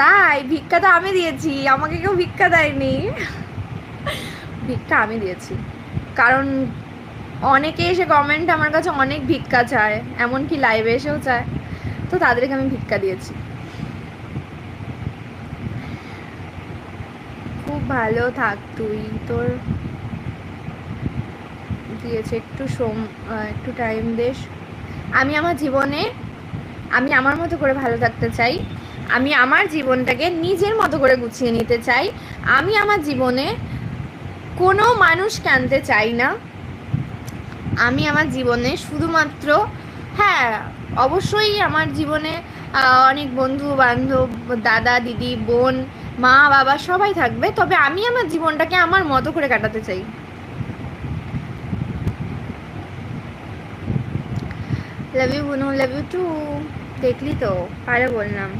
তাই ভিক্ষা তো আমি দিয়েছি, আমাকে কেউ ভিক্ষা দেয়নি। ভিক্ষা আমি দিয়েছি। কারণ অনেকে এসে কমেন্ট আমার কাছে অনেক ভিক্ষা চায়, এমনকি লাইভে এসেও চায়। তো তাদেরকে আমি ভিক্ষা দিয়েছি। খুব ভালো থাক তুই, তোর দিয়েছে একটু সোম একটু টাইম দেশ। আমি আমার জীবনে, আমি আমার মতো করে ভালো থাকতে চাই। আমি আমার জীবনটাকে নিজের মতো করে গুছিয়ে নিতে চাই। আমি আমার জীবনে কোনো মানুষকে আনতে চাই না। আমি আমার জীবনে শুধুমাত্র হ্যাঁ অবশ্যই আমার জীবনে অনেক বন্ধু বান্ধব দাদা, দিদি, বোন, মা, বাবা সবাই থাকবে, তবে আমি আমার জীবনটাকে আমার মতো করে কাটাতে চাই। লাভ ইউ বুনু লাভ ইউ টু দেখলি তো আরে বললাম।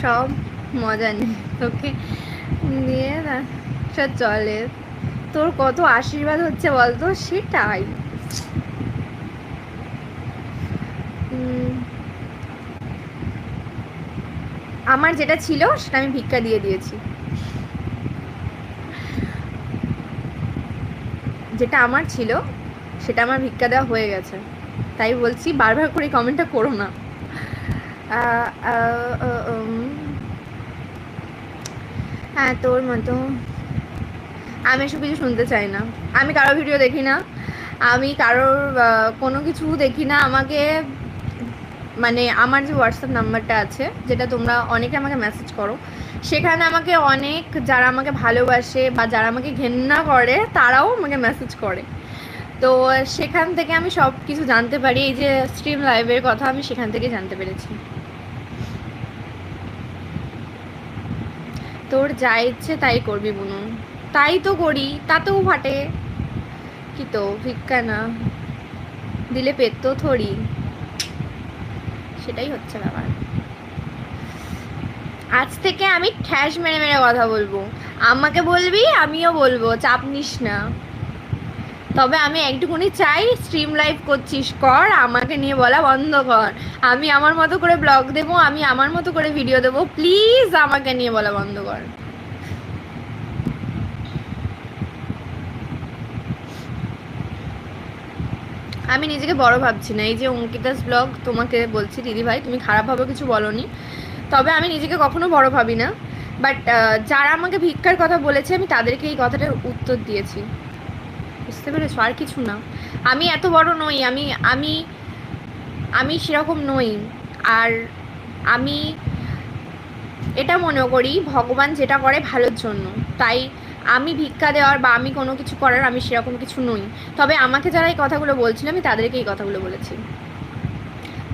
সব মজা নেই তোকে নিয়ে সব চলে। তোর কত আশীর্বাদ হচ্ছে বলতো? সেটাই। আমার যেটা ছিল সেটা আমি ভিক্ষা দিয়ে দিয়েছি। যেটা আমার ছিল, সেটা আমার ভিক্ষা দেওয়া হয়ে গেছে। তাই বলছি বারবার করে কমেন্টটা করো না। হ্যাঁ তোর মতো। আমি এসব কিছু শুনতে চাই না। আমি কারও ভিডিও দেখি না। আমি কারোর কোনো কিছু দেখি না। আমাকে মানে আমার যে হোয়াটসঅ্যাপ নাম্বারটা আছে, যেটা তোমরা অনেকে আমাকে মেসেজ করো, সেখানে আমাকে অনেক যারা আমাকে ভালোবাসে বা যারা আমাকে ঘেন্না করে, তারাও আমাকে মেসেজ করে। তো সেখান থেকে আমি সব কিছু জানতে পারি। এই যে স্ট্রিম লাইভের কথা আমি সেখান থেকে জানতে পেরেছি। তোর যা ইচ্ছে তাই করবি বুনু। তাই তো করি, তাতেও ফাটে। কি তো, ভিক্ষা না। দিলে পেত তো থরি। সেটাই হচ্ছে ব্যাপার। আজ থেকে আমি ঠ্যাস মেরে মেরে কথা বলব। আমাকে বলবি, আমিও বলব, চাপ নিস না। তবে আমি একটুকুনি চাই স্ট্রিম লাইভ করছিস, কর, আমাকে নিয়ে বলা বন্ধ কর। আমি আমার মতো করে ব্লগ দেবো, আমি আমার মতো করে ভিডিও দেবো প্লিজ আমাকে নিয়ে বলা বন্ধ কর। আমি নিজেকে বড় ভাবছি না, এই যে অঙ্কিতাস ব্লগ তোমাকে বলছি, দিদি ভাই, তুমি খারাপভাবে কিছু বলনি। তবে আমি নিজেকে কখনো বড় ভাবি না বাট যারা আমাকে ভিক্ষার কথা বলেছে, আমি তাদেরকে এই কথাটার উত্তর দিয়েছি। বুঝতে পেরেছ? আর কিছু না। আমি এত বড় নই, আমি আমি আমি সেরকম নই। আর আমি এটা মনে করি, ভগবান যেটা করে ভালোর জন্য। তাই আমি ভিক্ষা দেওয়ার বা আমি কোনো কিছু করার আমি সেরকম কিছু নই। তবে আমাকে যারা এই কথাগুলো বলছিল, আমি তাদেরকে এই কথাগুলো বলেছি।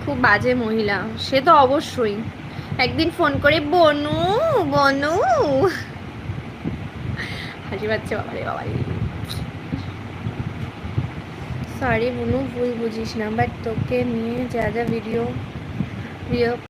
খুব বাজে মহিলা। সে তো অবশ্যই। একদিন ফোন করে, বনু বনু। হাসি পাচ্ছে বাবারে বাবারে। সরি বুনু ভুল বুঝিস না বাট তোকে নিয়ে যা যা ভিডিও ভিডিও